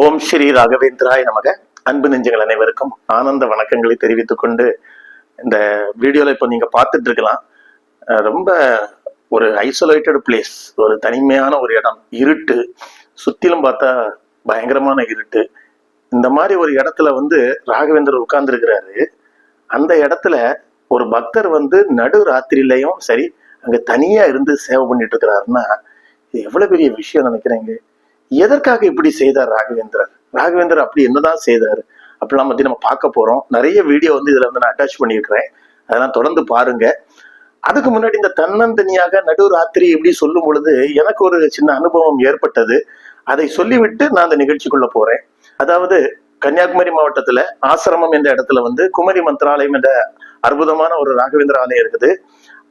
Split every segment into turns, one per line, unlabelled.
ஓம் ஸ்ரீ ராகவேந்திராய நமக. அன்பு நெஞ்சங்கள் அனைவருக்கும் ஆனந்த வணக்கங்களை தெரிவித்துக் கொண்டு இந்த வீடியோல இப்போ நீங்க பார்த்துட்டு இருக்கலாம். ரொம்ப ஒரு ஐசோலேட்டட் பிளேஸ் ஒரு தனிமையான ஒரு இடம் இருட்டு சுத்திலும் பார்த்தா பயங்கரமான இருட்டு. இந்த மாதிரி ஒரு இடத்துல வந்து ராகவேந்தர் உட்கார்ந்துருக்கிறாரு. அந்த இடத்துல ஒரு பக்தர் வந்து நடு ராத்திரிலையும் சரி அங்க தனியா இருந்து சேவை பண்ணிட்டு இருக்கிறாருன்னா எவ்வளோ பெரிய விஷயம் நினைக்கிறேங்க? எதற்காக இப்படி செய்தார் ராகவேந்திரர்? ராகவேந்தர் அப்படி என்னதான் செய்தார்? அப்படிலாம் பத்தி நம்ம பார்க்க போறோம். நிறைய வீடியோ வந்து இதுல வந்து நான் அட்டாச் பண்ணியிருக்கிறேன். அதெல்லாம் தொடர்ந்து பாருங்க. அதுக்கு முன்னாடி இந்த தன்னந்தனியாக நடு ராத்திரி இப்படி சொல்லும் பொழுது எனக்கு ஒரு சின்ன அனுபவம் ஏற்பட்டது. அதை சொல்லிவிட்டு நான் அந்த நிகழ்ச்சிக்குள்ள போறேன். அதாவது கன்னியாகுமரி மாவட்டத்துல ஆசிரமம் என்ற இடத்துல வந்து குமரி மந்திராலயம் என்ற அற்புதமான ஒரு ராகவேந்திர ஆலயம் இருக்குது.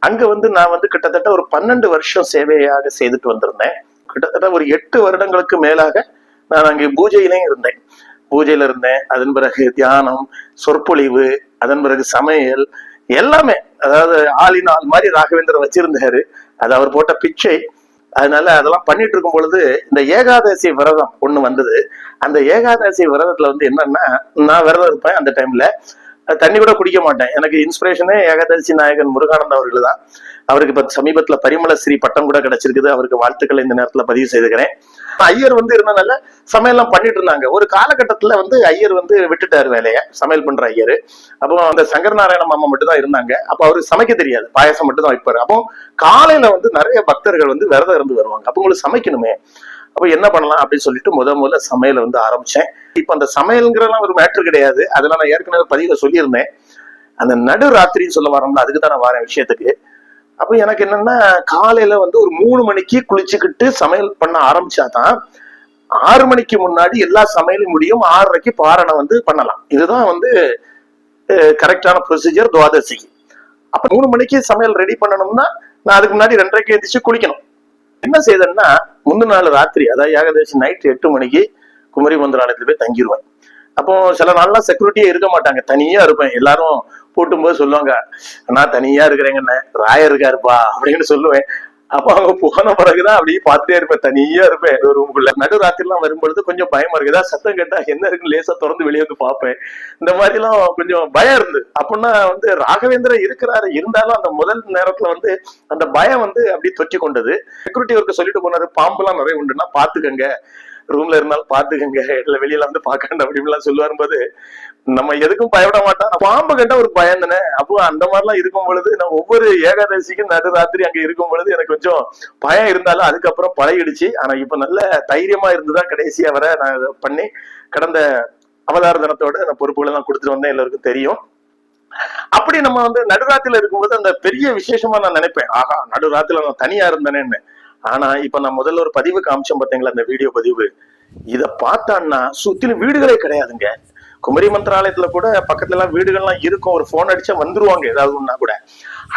அங்க வந்து நான் வந்து கிட்டத்தட்ட ஒரு பன்னெண்டு வருஷம் சேவையாக செய்துட்டு வந்திருந்தேன். கிட்டத்தட்ட ஒரு எட்டு வருடங்களுக்கு மேலாக நான் அங்கே பூஜையிலையும் இருந்தேன். பூஜையில இருந்தேன். அதன் பிறகு தியானம் சொற்பொழிவு அதன் பிறகு சமையல் எல்லாமே. அதாவது ஆளின் ஆள் மாதிரி ராகவேந்தர் வச்சிருந்தாரு. அது அவர் போட்ட பிச்சை. அதனால அதெல்லாம் பண்ணிட்டு இருக்கும் பொழுது இந்த ஏகாதசி விரதம் ஒண்ணு வந்தது. அந்த ஏகாதசி விரதத்துல வந்து என்னன்னா நான் விரதம் இருப்பேன் அந்த டைம்ல தண்ணி கூட குடிக்க மாட்டேன். எனக்கு இன்ஸ்பிரேஷனே ஏகாதசி நாயகன் முருகானந்த் அவர்கள் தான். அவருக்கு இப்ப சமீபத்துல பரிமள ஸ்ரீ பட்டம் கூட கிடைச்சிருக்குது. அவருக்கு வாழ்த்துக்களை இந்த நேரத்துல பதிவு செய்துக்கிறேன். ஐயர் வந்து இருந்தனால சமையல்லாம் பண்ணிட்டு இருந்தாங்க. ஒரு காலகட்டத்துல வந்து ஐயர் வந்து விட்டுட்டாரு வேலையை. சமையல் பண்ற ஐயர். அப்போ அந்த சங்கர் நாராயண மாமா மட்டும் தான் இருந்தாங்க. அப்போ அவருக்கு சமைக்க தெரியாது. பாயசம் மட்டும் தான் வைப்பாரு. அப்போ காலையில வந்து நிறைய பக்தர்கள் வந்து விரதம் இருந்து வருவாங்க. அப்போ உங்களுக்கு சமைக்கணுமே. அப்ப என்ன பண்ணலாம் அப்படின்னு சொல்லிட்டு முத முதல்ல சமையலை வந்து ஆரம்பிச்சேன். இப்ப அந்த சமையல்ங்கிறலாம் ஒரு மேட்ரு கிடையாது. அதெல்லாம் நான் ஏற்கனவே பதிவுல சொல்லியிருந்தேன். அந்த நடு ராத்திரின்னு சொல்ல வரோம்ல அதுக்கு தான் நான் வரேன் விஷயத்துக்கு. அப்ப எனக்கு என்னன்னா காலையில வந்து ஒரு மூணு மணிக்கு குளிச்சுக்கிட்டு சமையல் பண்ண ஆரம்பிச்சாதான் ஆறு மணிக்கு முன்னாடி எல்லா சமையலும் முடியும். ஆறரைக்கு பாரணை வந்து பண்ணலாம். இதுதான் வந்து கரெக்டான ப்ரொசீஜர் துவாதசிக்கு அப்ப மூணு மணிக்கு சமையல் ரெடி பண்ணணும்னா நான் அதுக்கு முன்னாடி ரெண்டரைக்கு எழுந்திரிச்சு குளிக்கணும். என்ன செய்தேன்னா முந்தின நாள் ராத்திரி அதாவது ஏகதேசம் நைட் எட்டு மணிக்கு குமரி மந்திராலயத்துல போய் தங்கிடுவேன் அப்போ சில நாள்லாம் செக்யூரிட்டியே இருக்க மாட்டாங்க. தனியா இருப்பேன். எல்லாரும் போட்டும்போது சொல்லுவாங்க நான் தனியா இருக்கிறேங்கண்ணே. ராயர் இருக்காருப்பா அப்படின்னு சொல்லுவேன். அப்போ அவங்க போன பிறகுதான் அப்படியே பார்த்துட்டே இருப்பேன். தனியா இருப்பேன். ஒரு ரூமுக்குள்ள நடுராத்திரிலாம் வரும்பொழுது கொஞ்சம் பயமா இருக்கு ஏதாவது சத்தம் கேட்டா என்ன இருக்குன்னு லேசா திறந்து வெளியே வந்து பார்ப்பேன். இந்த மாதிரி எல்லாம் கொஞ்சம் பயம் இருந்து அப்படின்னா வந்து ராகவேந்திரன் இருக்கிறாரு. இருந்தாலும் அந்த முதல் நேரத்துல வந்து அந்த பயம் வந்து அப்படியே தொற்றி கொண்டது. செக்யூரிட்டி ஒர்க்க சொல்லிட்டு போனாரு எல்லாம் நிறைய உண்டுன்னா பாத்துக்கங்க ரூம்ல இருந்தாலும் பாத்துக்கங்க. இல்ல வெளியில வந்து பாக்கண்ட அப்படின்லாம் சொல்லுவாரு போது நம்ம எதுக்கும் பயப்பட மாட்டோம். பாம்பு கண்ட ஒரு பயம் தானே. அப்போ அந்த மாதிரிலாம் இருக்கும் பொழுது நான் ஒவ்வொரு ஏகாதசிக்கும் நடுராத்திரி அங்க இருக்கும் பொழுது எனக்கு கொஞ்சம் பயம் இருந்தாலும் அதுக்கப்புறம் பழகிடுச்சு. ஆனா இப்ப நல்ல தைரியமா இருந்துதான் கடைசியா வர நான் பண்ணி கடந்த அவதார தினத்தோட நான் பொறுப்புகள் எல்லாம் கொடுத்துட்டு வந்தேன் எல்லாருக்கும் தெரியும். அப்படி நம்ம வந்து நடுராத்திரில இருக்கும்போது அந்த பெரிய விசேஷமா நான் நினைப்பேன். ஆஹா நடுராத்திரில நான் தனியா இருந்தேனேன்னு. ஆனா இப்ப நான் முதல்ல ஒரு பதிவு காமிச்சோம் பார்த்தீங்களா அந்த வீடியோ பதிவு? இத பார்த்தான்னா சுத்திலும் வீடுகளே கிடையாதுங்க. குமரி மந்திராலயத்துல கூட பக்கத்துல எல்லாம் வீடுகள்லாம் இருக்கும். ஒரு போன் அடிச்சா வந்துருவாங்க ஏதாவது ஒண்ணா கூட.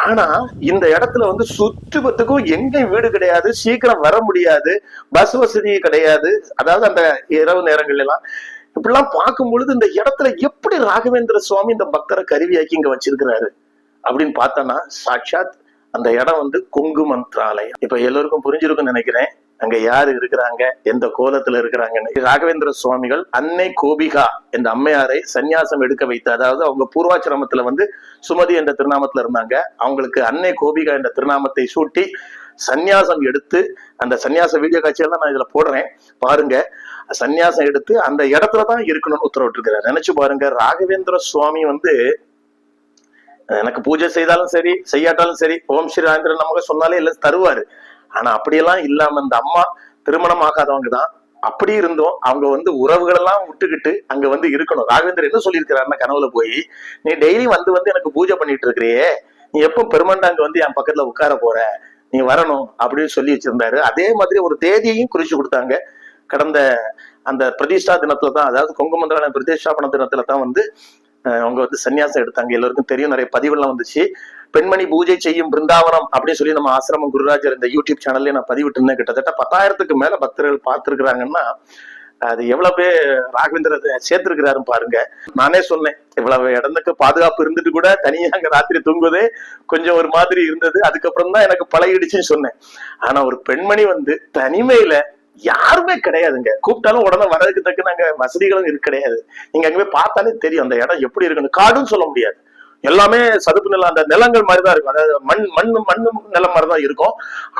ஆனா இந்த இடத்துல வந்து சுற்றுபத்துக்கும் எங்கேயும் வீடு கிடையாது சீக்கிரம் வர முடியாது பஸ் வசதி கிடையாது. அதாவது அந்த இரவு நேரங்கள்ல எல்லாம் இப்படிலாம் பார்க்கும் பொழுது இந்த இடத்துல எப்படி ராகவேந்திர சுவாமி இந்த பக்தரை கருவியாக்கி இங்க வச்சிருக்கிறாரு? அப்படின்னு பார்த்தோன்னா சாட்சாத் அந்த இடம் வந்து கொங்கு மந்திராலயம். இப்ப எல்லோருக்கும் புரிஞ்சிருக்கும்னு நினைக்கிறேன். அங்க யாரு இருக்கிறாங்க? எந்த கோலத்துல இருக்கிறாங்கன்னு. ராகவேந்திர சுவாமிகள் அன்னை கோபிகா என்ற அம்மையாரை சந்நியாசம் எடுக்க வைத்து அதாவது அவங்க பூர்வாச்சிரமத்துல வந்து சுமதி என்ற திருநாமத்துல இருந்தாங்க. அவங்களுக்கு அன்னை கோபிகா என்ற திருநாமத்தை சூட்டி சந்நியாசம் எடுத்து அந்த சன்னியாச வீடியோ காட்சியெல்லாம் நான் இதுல போடுறேன். பாருங்க. சந்நியாசம் எடுத்து அந்த இடத்துல தான் இருக்கணும்னு உத்தரவிட்டிருக்கிறார். நினைச்சு பாருங்க. ராகவேந்திர சுவாமி வந்து எனக்கு பூஜை செய்தாலும் சரி செய்யாட்டாலும் சரி ஓம் ஸ்ரீ ராஜேந்திரன் நமக்கு சொன்னாலே இல்லை தருவாரு. ஆனா அப்படியெல்லாம் இல்லாம இந்த அம்மா திருமணம் ஆகாதவங்க தான். அப்படி இருந்தோம். அவங்க வந்து உறவுகள் எல்லாம் விட்டுக்கிட்டு அங்க வந்து இருக்கணும். ராகவேந்தர் என்ன சொல்லியிருக்கிறாருன்னா கனவுல போய் நீ டெய்லி வந்து வந்து எனக்கு பூஜை பண்ணிட்டு இருக்கிறியே. நீ எப்போ பெருமண்டா அங்க வந்து என் பக்கத்துல உட்கார போற? நீ வரணும். அப்படின்னு சொல்லி வச்சிருந்தாரு. அதே மாதிரி ஒரு தேதியையும் குறிச்சு கொடுத்தாங்க. கடந்த அந்த பிரதிஷ்டா தினத்துல தான் அதாவது கொங்கு மந்திராலயம் பிரதிஷ்டாபன தினத்துல தான் வந்து அவங்க வந்து சன்னியாசம் எடுத்தாங்க. எல்லாருக்கும் தெரியும் நிறைய பதிவுலாம் வந்துச்சு. பெண்மணி பூஜை செய்யும் பிருந்தாவனம் அப்படின்னு சொல்லி நம்ம ஆசிரமம் குருராஜர் இந்த யூடியூப் சேனல்ல நான் பதிவிட்டு இருந்தேன் கிட்டத்தட்ட பத்தாயிரத்துக்கு மேல பக்தர்கள் பார்த்துருக்குறாங்கன்னா அது எவ்வளவு பேர் ராகவேந்திர சேர்த்திருக்கிறாரு பாருங்க. நானே சொன்னேன் இவ்வளவு இடத்துக்கு பாதுகாப்பு இருந்துட்டு கூட தனியா அங்க ராத்திரி தூங்குவது கொஞ்சம் ஒரு மாதிரி இருந்தது. அதுக்கப்புறம் தான் எனக்கு பழகிடுச்சுன்னு சொன்னேன். ஆனா ஒரு பெண்மணி வந்து தனிமையில யாருமே கிடையாதுங்க. கூப்பிட்டாலும் உடனே வர்றதுக்கு தக்க நாங்க வசதிகளும் இருக்கு கிடையாது. நீங்க அங்கே போய் பார்த்தாலே தெரியும் அந்த இடம் எப்படி இருக்குன்னு. காடுன்னு சொல்ல முடியாது. எல்லாமே சதுப்பு நிலம் அந்த நிலங்கள் மாதிரி தான் இருக்கும். அதாவது மண் மண் மண் நிலம் மாதிரி தான் இருக்கும்.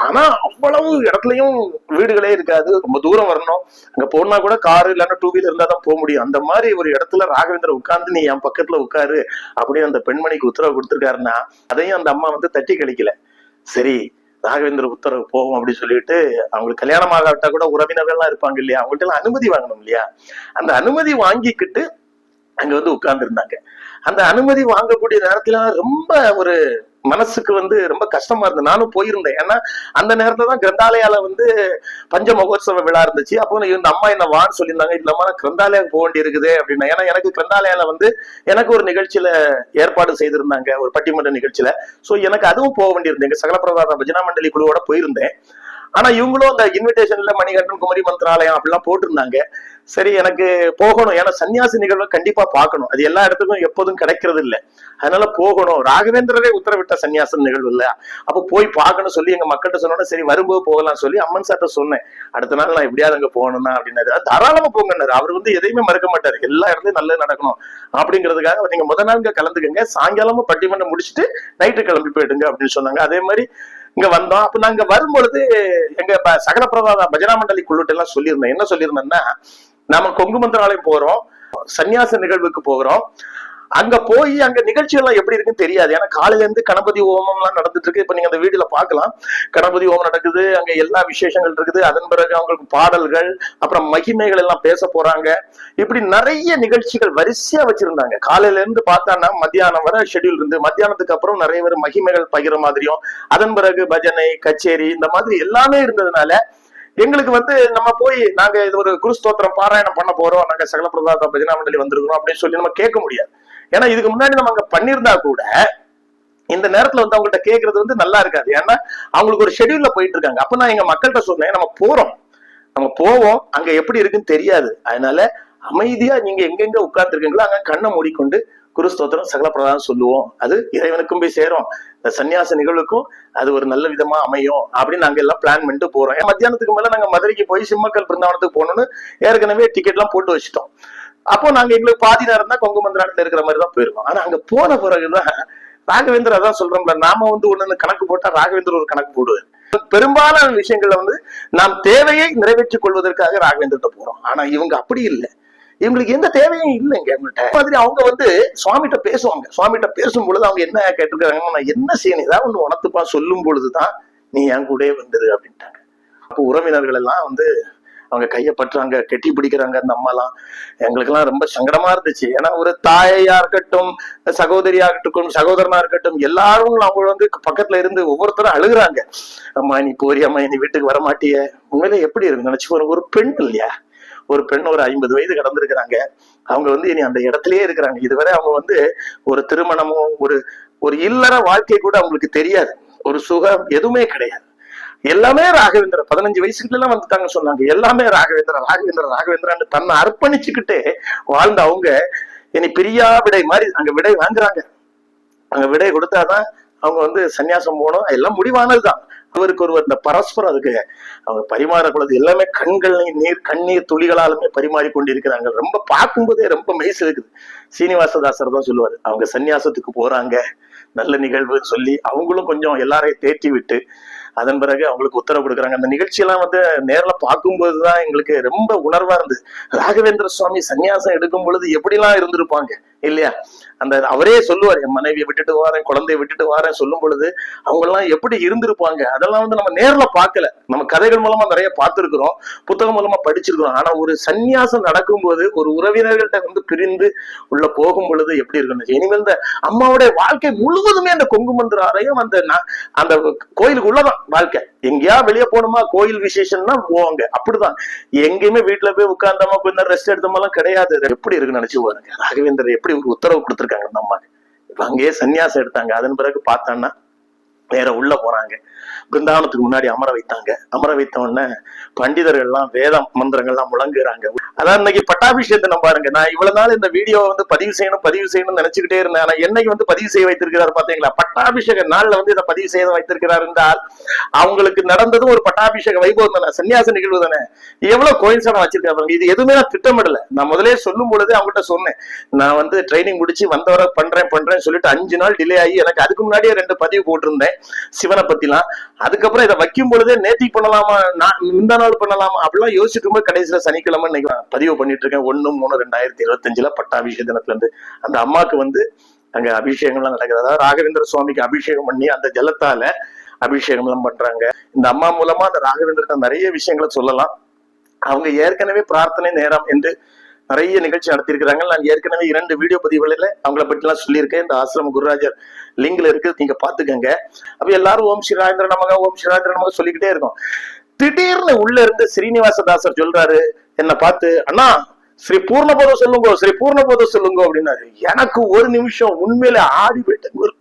ஆனா அவ்வளவு இடத்துலயும் வீடுகளே இருக்காது. ரொம்ப தூரம் வரணும். அங்க போனா கூட காரு இல்லைன்னா டூ வீலர் இருந்தா தான் போக முடியும். அந்த மாதிரி ஒரு இடத்துல ராகவேந்திர உட்கார்ந்து நீ என் பக்கத்துல உட்காரு அப்படின்னு அந்த பெண்மணிக்கு உத்தரவு கொடுத்துருக்காருன்னா அதையும் அந்த அம்மா வந்து தட்டி கழிக்கல. சரி ராகவேந்திர உத்தரவு போவோம் அப்படின்னு சொல்லிட்டு அவங்களுக்கு கல்யாணம் ஆகாவிட்டா கூட உறவினர்கள்லாம் இருப்பாங்க இல்லையா? அவங்கள்ட்ட எல்லாம் அனுமதி வாங்கணும் இல்லையா? அந்த அனுமதி வாங்கிக்கிட்டு அங்க வந்து உட்கார்ந்து இருந்தாங்க அந்த அனுமதி வாங்கக்கூடிய நேரத்துல ரொம்ப ஒரு மனசுக்கு வந்து ரொம்ப கஷ்டமா இருந்தது. நானும் போயிருந்தேன். ஏன்னா அந்த நேரத்துல தான் கிரந்தாலயால வந்து பஞ்ச மகோத்சவ விழா இருந்துச்சு. அப்போ இந்த அம்மா என்ன வான்னு சொல்லியிருந்தாங்க. இல்லம்மா நான் கிரந்தாலயம் போக வேண்டி இருக்குது அப்படின்னா ஏன்னா எனக்கு கிரந்தாலயால வந்து எனக்கு ஒரு நிகழ்ச்சியில ஏற்பாடு செய்திருந்தாங்க. ஒரு பட்டிமன்ற நிகழ்ச்சியில. சோ எனக்கு அதுவும் போக வேண்டியிருந்தேன் எங்க சகலப்பிரதாத பஜனா மண்டலி குழுவோட போயிருந்தேன். ஆனா இவங்களும் அந்த இன்விடேஷன்ல மணிகண்டன் குமரி மந்திராலயம் அப்படிலாம் போட்டிருந்தாங்க. சரி எனக்கு போகணும். ஏன்னா சன்னியாசி நிகழ்வை கண்டிப்பா பார்க்கணும். அது எல்லா இடத்துக்கும் எப்போதும் கிடைக்கிறது இல்லை. அதனால போகணும். ராகவேந்திரரே உத்தரவிட்ட சன்னியாசம் நிகழ்வு இல்ல அப்போ போய் பார்க்கணும் சொல்லி எங்க மக்கள்கிட்ட சொன்னோட சரி வரும்போது போகலாம் சொல்லி அம்மன் சார்ட்ட சொன்னேன். அடுத்த நாள் நான் எப்படியாவது அங்க போகணும்னா அப்படின்னாரு. தாராளமா போங்கன்னாரு அவர் வந்து எதையுமே மறக்க மாட்டாரு. எல்லா இடத்துலயும் நல்லது நடக்கணும் அப்படிங்கிறதுக்காக நீங்க முத நாள் கலந்துக்கங்க. சாயங்காலமும் பட்டிமன்றம் முடிச்சுட்டு நைட்டு கிளம்பி போயிடுங்க அப்படின்னு சொன்னாங்க. அதே மாதிரி இங்க வந்தோம். அப்ப நாங்க வரும்பொழுது எங்க சகல பிரபாத பஜனா மண்டலி குழுட்டு எல்லாம் சொல்லியிருந்தேன். என்ன சொல்லியிருந்தேன்னா நாம கொங்கு மந்திராலயம் போறோம். சன்னியாச நிகழ்வுக்கு போகிறோம். அங்க போய் அங்க நிகழ்ச்சி எல்லாம் எப்படி இருக்குன்னு தெரியாது. ஏன்னா காலையில இருந்து கணபதி ஹோமம் எல்லாம் நடந்துட்டு இருக்கு. இப்ப நீங்க அந்த வீடியோல பாக்கலாம் கணபதி ஹோமம் நடக்குது. அங்க எல்லா விசேஷங்கள் இருக்குது. அதன் பிறகு அவங்களுக்கு பாடல்கள் அப்புறம் மகிமைகள் எல்லாம் பேச போறாங்க. இப்படி நிறைய நிகழ்ச்சிகள் வரிசையா வச்சிருந்தாங்க. காலையில இருந்து பார்த்தான்னா மத்தியானம் வரை ஷெட்யூல் இருந்து மத்தியானத்துக்கு அப்புறம் நிறைய பேர் மகிமைகள் பகிர மாதிரியும் அதன் பிறகு பஜனை கச்சேரி இந்த மாதிரி எல்லாமே இருந்ததுனால எங்களுக்கு வந்து நம்ம போய் நாங்க இது ஒரு குருஸ்தோத்திரம் பாராயணம் பண்ண போறோம். நாங்க சகல பிரதாத பஜனா மண்டலி வந்திருக்கிறோம் அப்படின்னு சொல்லி நம்ம கேட்க முடியாது. ஏன்னா இதுக்கு முன்னாடி நம்ம அங்க பண்ணியிருந்தா கூட இந்த நேரத்துல வந்து அவங்கள்ட்ட கேக்குறது வந்து நல்லா இருக்காது. ஏன்னா அவங்களுக்கு ஒரு ஷெடியூல்ல போயிட்டு இருக்காங்க அப்ப நான் எங்க மக்கள்கிட்ட சொன்னேன் நம்ம போறோம். நம்ம போவோம். அங்க எப்படி இருக்குன்னு தெரியாது. அதனால அமைதியா நீங்க எங்கெங்க உட்கார்ந்துருக்கீங்களோ அங்க கண்ணை மூடிக்கொண்டு குருஸ்தோத்திரம் சகல பிரதானம் சொல்லுவோம். அது இறைவனுக்கும் போய் சேரும். இந்த சன்னியாச நிகழ்வுக்கும் அது ஒரு நல்ல விதமா அமையும் அப்படின்னு நாங்க எல்லாம் பிளான் பண்ணிட்டு போறோம். ஏன் மத்தியானத்துக்கு மேல நாங்க மதுரைக்கு போய் சிம்மக்கல் பிருந்தாவனத்துக்கு போகணும்னு ஏற்கனவே டிக்கெட் எல்லாம் போட்டு வச்சுட்டோம். அப்போ நாங்க எங்களுக்கு பாதி நேரம் தான் கொங்கு மந்திராலயத்துல இருக்கிற மாதிரி தான் போயிருக்கோம். ஆனா அங்க போன பிறகுதான் ராகவேந்திரா தான் சொல்றோம்ல நாம வந்து ஒண்ணு கணக்கு போட்டா ராகவேந்திரர் ஒரு கணக்கு போடுவார். பெரும்பாலான விஷயங்கள்ல வந்து நாம் தேவையை நிறைவேற்றிக் கொள்வதற்காக ராகவேந்திரத்தை போறோம். ஆனா இவங்க அப்படி இல்லை. இவங்களுக்கு எந்த தேவையும் இல்லைங்க மாதிரி அவங்க வந்து சுவாமிகிட்ட பேசுவாங்க. சுவாமிகிட்ட பேசும் பொழுது அவங்க என்ன கேட்டிருக்காங்க நான் என்ன செய்யணும்? ஏதாவது ஒன்று உணர்த்துப்பா சொல்லும் பொழுதுதான் நீ என் கூட வந்துரு அப்படின்ட்டாங்க. அப்போ உறவினர்கள் எல்லாம் வந்து அவங்க கையை பட்டுறாங்க கெட்டி பிடிக்கிறாங்க அந்த அம்மாலாம். எங்களுக்கெல்லாம் ரொம்ப சங்கடமா இருந்துச்சு. ஏன்னா ஒரு தாயா இருக்கட்டும் சகோதரியா இருக்கட்டும் சகோதரனா இருக்கட்டும் எல்லாரும் அவங்க வந்து பக்கத்துல இருந்து ஒவ்வொருத்தரும் அழுகுறாங்க. அம்மா நீ போறியம்மா நீ வீட்டுக்கு வர உண்மையில எப்படி இருக்கு? நினைச்சு பாருங்க ஒரு பெண் இல்லையா? ஒரு பெண் ஒரு ஐம்பது வயது கடந்திருக்கிறாங்க. அவங்க வந்து இனி அந்த இடத்துலயே இருக்கிறாங்க. இதுவரை அவங்க வந்து ஒரு திருமணமோ ஒரு ஒரு இல்லற வாழ்க்கை கூட அவங்களுக்கு தெரியாது. ஒரு சுகம் எதுவுமே கிடையாது. எல்லாமே ராகவேந்திர பதினஞ்சு வயசுக்குள்ள எல்லாம் வந்துட்டாங்க சொன்னாங்க. எல்லாமே ராகவேந்திர ராகவேந்திர ராகவேந்திரான்னு தன்னை அர்ப்பணிச்சுக்கிட்டு வாழ்ந்த அவங்க இனி பிரியா விடை மாதிரி அங்க விடை வாங்குறாங்க. அங்க விடை கொடுத்தாதான் அவங்க வந்து சன்னியாசம் போகணும். எல்லாம் முடிவானதுதான். ஒருவருக்கு ஒருவர் இந்த பரஸ்பரம் அதுக்கு அவங்க பரிமாறக்கூடாது எல்லாமே கண்கள் நீர் கண்ணீர் துளிகளாலுமே பரிமாறி கொண்டிருக்கிறாங்க. ரொம்ப பார்க்கும்போதே ரொம்ப மெய்ஸ் இருக்குது சீனிவாசதாசர் தான் சொல்லுவாரு. அவங்க சன்னியாசத்துக்கு போறாங்க. நல்ல நிகழ்வுன்னு சொல்லி அவங்களும் கொஞ்சம் எல்லாரையும் தேற்றி விட்டு அதன் பிறகு அவங்களுக்கு உத்தரவு கொடுக்குறாங்க. அந்த நிகழ்ச்சியெல்லாம் வந்து நேரில் பார்க்கும்போது தான் எங்களுக்கு ரொம்ப உணர்வா இருந்தது. ராகவேந்திர சுவாமி சன்னியாசம் எடுக்கும் பொழுது எப்படிலாம் இருந்திருப்பாங்க இல்லையா? அந்த அவரே சொல்லுவார் என் மனைவியை விட்டுட்டு வாரேன் குழந்தைய விட்டுட்டு வாரேன் சொல்லும் பொழுது அவங்கெல்லாம் எப்படி இருந்திருப்பாங்க? அதெல்லாம் வந்து நம்ம நேரில் பார்க்கல. நம்ம கதைகள் மூலமா நிறைய பார்த்துருக்குறோம் புத்தகம் மூலமா படிச்சிருக்கிறோம். ஆனா ஒரு சன்னியாசம் நடக்கும்போது ஒரு உறவினர்கள்ட்ட வந்து பிரிந்து உள்ள போகும் பொழுது எப்படி இருக்கணும் இனிமேல் இந்த அம்மாவுடைய வாழ்க்கை முழுவதுமே அந்த கொங்கு மந்திராலயம் அந்த அந்த கோயிலுக்கு உள்ளதான் வாழ்க்கை. எங்கேயா வெளியே போகணுமா? கோயில் விசேஷம்னா போவாங்க. அப்படிதான். எங்கேயுமே வீட்டுல போய் உட்கார்ந்தோமா கொஞ்ச ரெஸ்ட் ரெஸ்ட் எடுத்தோமெல்லாம் கிடையாது. எப்படி இருக்குன்னு நினைச்சு பாருங்க. ராகவேந்தர் எப்படி ஒரு உத்தரவு கொடுத்திருக்காங்க நம்ம இப்ப அங்கேயே சன்னியாசம் எடுத்தாங்க. அதன் பிறகு பார்த்தான்னா வேற உள்ள போறாங்க பிருந்தாவனத்துக்கு முன்னாடி அமர வைத்தாங்க. அமர வைத்த உடனே பண்டிதர்கள் எல்லாம் வேத மந்திரங்கள்லாம் முழங்குறாங்க. அதான் இன்னைக்கு பட்டாபிஷேகத்தை நம்ம பாருங்க. நான் இவ்வளவு நாள் இந்த வீடியோ வந்து பதிவு செய்யணும் பதிவு செய்யணும்னு நினைச்சுக்கிட்டே இருந்தேன். ஆனா என்னைக்கு வந்து பதிவு செய்ய வைத்திருக்கிறார் பாத்தீங்களா பட்டாபிஷேக நாள்ல வந்து இதை பதிவு செய்ய வைத்திருக்கிறார் என்றால் அவங்களுக்கு நடந்ததும் ஒரு பட்டாபிஷேக வைபவம் தானே? சன்னியாச நிகழ்வு தானே? எவ்வளவு கோயின்சனம் வச்சிருக்காங்க இது எதுவுமே நான் திட்டமிடல. நான் முதலே சொல்லும் பொழுதே அவங்ககிட்ட சொன்னேன். நான் வந்து ட்ரைனிங் முடிச்சு வந்தவரை பண்றேன் பண்றேன்னு சொல்லிட்டு அஞ்சு நாள் டிலே ஆகி எனக்கு அதுக்கு முன்னாடியே ரெண்டு பதிவு போட்டிருந்தேன். சிவனை பத்திலாம். அதுக்கப்புறம் இதை வைக்கும் பொழுதே நேத்தி பண்ணலாமா நான் இந்த நாள் பண்ணலாமா? அப்படிலாம் யோசிக்கும் போது கடைசியில சனிக்கிழமை இன்னைக்கு பதிவு பண்ணிட்டு இருக்கேன். ஒன்னு மூணு ரெண்டாயிரத்தி இருபத்தஞ்சுல பட்டாபிஷேக தினத்துல இருந்து அந்த அம்மாக்கு வந்து அங்க அபிஷேகம்லாம் நடக்குது. அதாவது ராகவேந்திர சுவாமிக்கு அபிஷேகம் பண்ணி அந்த ஜலத்தால அபிஷேகம் எல்லாம் பண்றாங்க. இந்த அம்மா மூலமா அந்த ராகவேந்திரத்தை நிறைய விஷயங்களை சொல்லலாம். அவங்க ஏற்கனவே பிரார்த்தனை நேரம் என்று நிறைய நிகழ்ச்சி நடத்தியிருக்கிறாங்க. நான் ஏற்கனவே இரண்டு வீடியோ பதிவுகளில் அவங்கள பற்றி எல்லாம் சொல்லியிருக்கேன். இந்த ஆசிரம குருராஜர் லிங்க்ல இருக்கு நீங்க பாத்துக்கங்க அப்ப எல்லாரும் ஓம் ஸ்ரீ ராஜேந்திர நமக ஓம் ஸ்ரீ ராஜேந்திர நமக சொல்லிக்கிட்டே இருக்கும். திடீர்னு உள்ள இருந்து ஸ்ரீனிவாசதாசர் சொல்றாரு என்ன பார்த்து அண்ணா ஸ்ரீ பூர்ணபோதம் சொல்லுங்க ஸ்ரீ பூர்ணபோதம் சொல்லுங்க அப்படின்னாரு. எனக்கு ஒரு நிமிஷம் உண்மையில ஆடி போயிட்டேன் குரு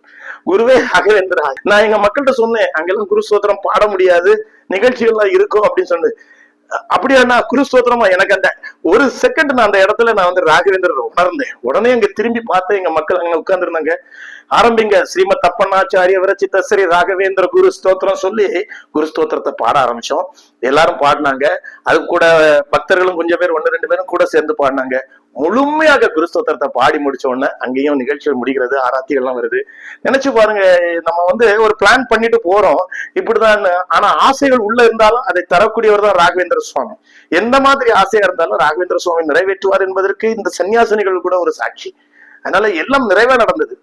குருவே அகவேந்திரா. நான் எங்க மக்கள்கிட்ட சொன்னேன் அங்கெல்லாம் குரு சோத்திரம் பாட முடியாது நிகழ்ச்சிகள்லாம் இருக்கும் அப்படின்னு சொன்னேன். அப்படியா நான் குருஸ்தோத்திரமா? எனக்கு அந்த ஒரு செகண்ட் நான் அந்த இடத்துல நான் வந்து ராகவேந்திரர் உணர்ந்தேன். உடனே அங்க திரும்பி பார்த்தேன் எங்க மக்கள் அங்க உட்கார்ந்துருந்தாங்க. ஆரம்பிங்க. ஸ்ரீமத் தப்பண்ணாச்சாரிய விரச்சித்த ஸ்ரீ ராகவேந்திர குரு ஸ்தோத்திரம் சொல்லி குரு ஸ்தோத்திரத்தை பாட ஆரம்பிச்சோம். எல்லாரும் பாடினாங்க. அது கூட பக்தர்களும் கொஞ்சம் பேர் ஒன்னு ரெண்டு பேரும் கூட சேர்ந்து பாடினாங்க. முழுமையாக குருஸ்தோத்திரத்தை பாடி முடிச்ச உடனே அங்கேயும் நிகழ்ச்சிகள் முடிகிறது ஆராத்திகள்லாம் வருது. நினைச்சு பாருங்க நம்ம வந்து ஒரு பிளான் பண்ணிட்டு போறோம். இப்படிதான் ஆனா ஆசைகள் உள்ள இருந்தாலும் அதை தரக்கூடியவர் தான் ராகவேந்திர சுவாமி. எந்த மாதிரி ஆசையா இருந்தாலும் ராகவேந்திர சுவாமி நிறைவேற்றுவார் என்பதற்கு இந்த சன்னியாசினிகள் கூட ஒரு சாட்சி. அதனால எல்லாம் நிறைவா நடந்தது.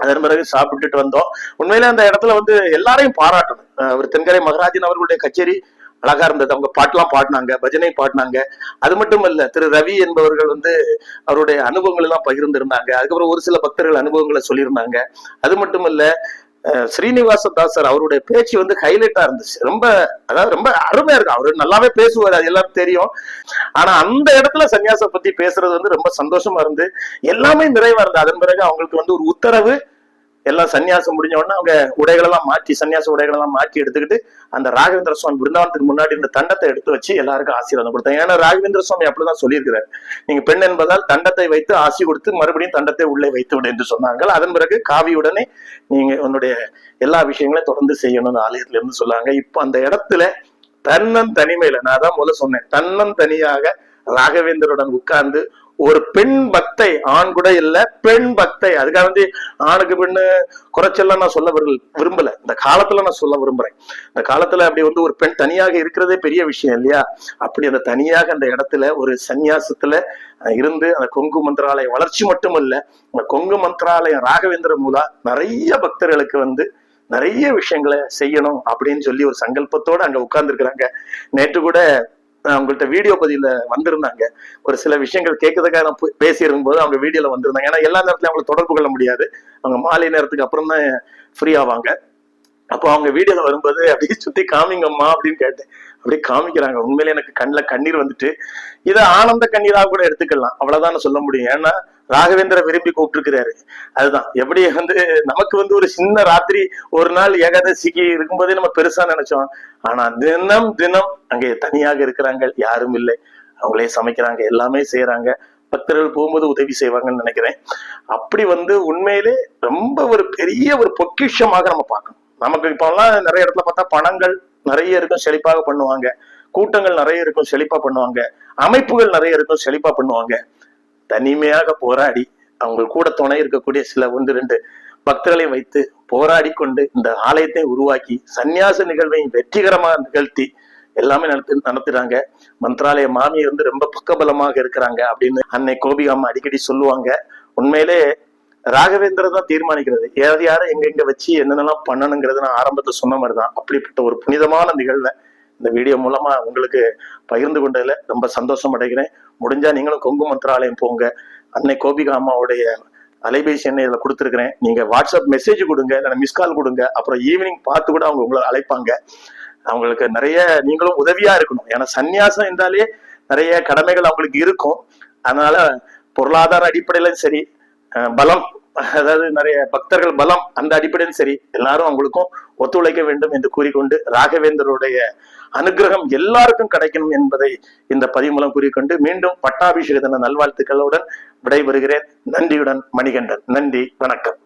அதன் பிறகு சாப்பிட்டுட்டு வந்தோம். உண்மையிலே அந்த இடத்துல வந்து எல்லாரையும் பாராட்டணும். அவர் தென்கரை மகராஜன் அவர்களுடைய கச்சேரி அழகா இருந்தது. அவங்க பாட்டெல்லாம் பாடினாங்க பஜனை பாடினாங்க. அது மட்டும் இல்ல திரு ரவி என்பவர்கள் வந்து அவருடைய அனுபவங்கள் எல்லாம் பகிர்ந்திருந்தாங்க. அதுக்கப்புறம் ஒரு சில பக்தர்கள் அனுபவங்களை சொல்லியிருந்தாங்க. அது மட்டும் இல்ல அஹ் ஸ்ரீனிவாச தாசர் அவருடைய பேச்சு வந்து ஹைலைட்டா இருந்துச்சு. ரொம்ப அதாவது ரொம்ப அருமையா இருக்கும். அவரு நல்லாவே பேசுவார் அது எல்லாரும் தெரியும். ஆனா அந்த இடத்துல சன்னியாசம் பத்தி பேசுறது வந்து ரொம்ப சந்தோஷமா இருந்து எல்லாமே நிறைவா இருந்தது. அதன் பிறகு அவங்களுக்கு வந்து ஒரு உத்தரவு எல்லாம் சன்னியாசம் முடிஞ்ச உடனே அவங்க உடைகளெல்லாம் மாற்றி சன்னியாச உடைகளெல்லாம் மாற்றி எடுத்துக்கிட்டு அந்த ராகவேந்திர சுவாமி பிருந்தாவனத்துக்கு முன்னாடி இந்த தண்டத்தை எடுத்து வச்சு எல்லாருக்கும் ஆசீர்வாதம் கொடுத்தாங்க ஏன்னா ராகவேந்திர சுவாமி அப்படிதான் சொல்லியிருக்கிறார். நீங்க பெண் என்பதால் தண்டத்தை வைத்து ஆசி கொடுத்து மறுபடியும் தண்டத்தை உள்ளே வைத்து விடு என்று சொன்னாங்க அதன் பிறகு காவியுடனே நீங்க உன்னுடைய எல்லா விஷயங்களையும் தொடர்ந்து செய்யணும்னு ஆலயத்துல இருந்து சொன்னாங்க. இப்போ அந்த இடத்துல தன்னன் தனிமையில நான் தான் முதல்ல சொன்னேன் தன்னன் தனியாக ராகவேந்தருடன் உட்கார்ந்து ஒரு பெண் பக்தை ஆண் கூட இல்ல பெண் பக்தை. அதுக்காக வந்து ஆணுக்கு பெண்ணு குறைச்செல்லாம் நான் சொல்ல விரும்பல விரும்பல. இந்த காலத்துல நான் சொல்ல விரும்புறேன். இந்த காலத்துல அப்படி வந்து ஒரு பெண் தனியாக இருக்கிறதே பெரிய விஷயம் இல்லையா? அப்படி அந்த தனியாக அந்த இடத்துல ஒரு சந்நியாசத்துல இருந்து அந்த கொங்கு மந்திராலய வளர்ச்சி மட்டும் இல்ல அந்த கொங்கு மந்திராலயம் ராகவேந்திர மூலா நிறைய பக்தர்களுக்கு வந்து நிறைய விஷயங்களை செய்யணும் அப்படின்னு சொல்லி ஒரு சங்கல்பத்தோட அங்க உட்கார்ந்துருக்கிறாங்க. நேற்று கூட அவங்கள்ட்ட வீடியோ பதிவில் வந்திருந்தாங்க. ஒரு சில விஷயங்கள் கேட்கறதுக்காக நான் பேசியிருக்கும் போது அவங்க வீடியோல வந்திருந்தாங்க. ஏன்னா எல்லா நேரத்துலயும் அவங்களை தொடர்பு கொள்ள முடியாது. அவங்க மாலை நேரத்துக்கு அப்புறம் தான் ஃப்ரீ ஆவாங்க. அப்போ அவங்க வீடியோல வரும்போது அப்படியே சுத்தி காமிங்கம்மா அப்படின்னு கேட்டேன். அப்படியே காமிக்கிறாங்க. உண்மையிலே எனக்கு கண்ணில் கண்ணீர் வந்துட்டு இதை ஆனந்த கண்ணீராக கூட எடுத்துக்கலாம். அவ்வளவுதான் சொல்ல முடியும். ஏன்னா ராகவேந்திர விரும்பி கூப்பிட்டுருக்கிறாரு. அதுதான். எப்படி வந்து நமக்கு வந்து ஒரு சின்ன ராத்திரி ஒரு நாள் ஏகாதசிக்கு இருக்கும்போதே நம்ம பெருசா நினைச்சோம். ஆனா தினம் தினம் அங்கே தனியாக இருக்கிறாங்க. யாரும் இல்லை. அவங்களே சமைக்கிறாங்க. எல்லாமே செய்யறாங்க பக்தர்கள் போகும்போது உதவி செய்வாங்கன்னு நினைக்கிறேன். அப்படி வந்து உண்மையிலே ரொம்ப ஒரு பெரிய ஒரு பொக்கிஷமாக நம்ம பார்க்கணும். நமக்கு இப்போலாம் நிறைய இடத்துல பார்த்தா பணங்கள் நிறைய இருக்கும் செழிப்பாக பண்ணுவாங்க. கூட்டங்கள் நிறைய இருக்கும் செழிப்பா பண்ணுவாங்க. அமைப்புகள் நிறைய இருக்கும் செழிப்பா பண்ணுவாங்க. தனிமையாக போராடி அவங்க கூட துணை இருக்கக்கூடிய சில ஒன்று ரெண்டு பக்தர்களை வைத்து போராடி கொண்டு இந்த ஆலயத்தை உருவாக்கி சன்னியாச நிகழ்வை வெற்றிகரமாக நிகழ்த்தி எல்லாமே நடத்தி நடத்துறாங்க மந்திராலய மாமி வந்து ரொம்ப பக்கபலமாக இருக்கிறாங்க அப்படின்னு அன்னை கோபிகாமா அடிக்கடி சொல்லுவாங்க. உண்மையிலே ராகவேந்திர தான் தீர்மானிக்கிறது. யார் யாரை எங்க எங்க வச்சு என்னென்னலாம் பண்ணணுங்கிறது நான் ஆரம்பத்துல சொன்ன மாதிரி தான் அப்படிப்பட்ட ஒரு புனிதமான நிகழ்வை இந்த வீடியோ மூலமா உங்களுக்கு பகிர்ந்து கொண்டதுல ரொம்ப சந்தோஷம் அடைகிறேன். முடிஞ்சா நீங்களும் கொங்கு மந்திராலயம் போங்க. அன்னை கோபிகா அம்மாவுடைய அலைபேசி எண்ணை இதில் கொடுத்துருக்கிறேன். நீங்க வாட்ஸ்அப் மெசேஜ் கொடுங்க இல்லை மிஸ் கால் கொடுங்க அப்புறம் ஈவினிங் பார்த்து கூட அவங்க உங்களை அழைப்பாங்க. அவங்களுக்கு நிறைய நீங்களும் உதவியா இருக்கணும். ஏன்னா சன்னியாசம் இருந்தாலே நிறைய கடமைகள் அவங்களுக்கு இருக்கும். அதனால பொருளாதார அடிப்படையிலும் சரி பலம் அதாவது நிறைய பக்தர்கள் பலம் அந்த அடிப்படையும் சரி எல்லாரும் அவங்களுக்கும் ஒத்துழைக்க வேண்டும் என்று கூறிக்கொண்டு ராகவேந்தருடைய அனுகிரகம் எல்லாருக்கும் கிடைக்கணும் என்பதை இந்த பதிவு மூலம் கூறிக்கொண்டு மீண்டும் பட்டாபிஷேக தின நல்வாழ்த்துக்களுடன் விடைபெறுகிறேன். நன்றியுடன் மணிகண்டன். நன்றி. வணக்கம்.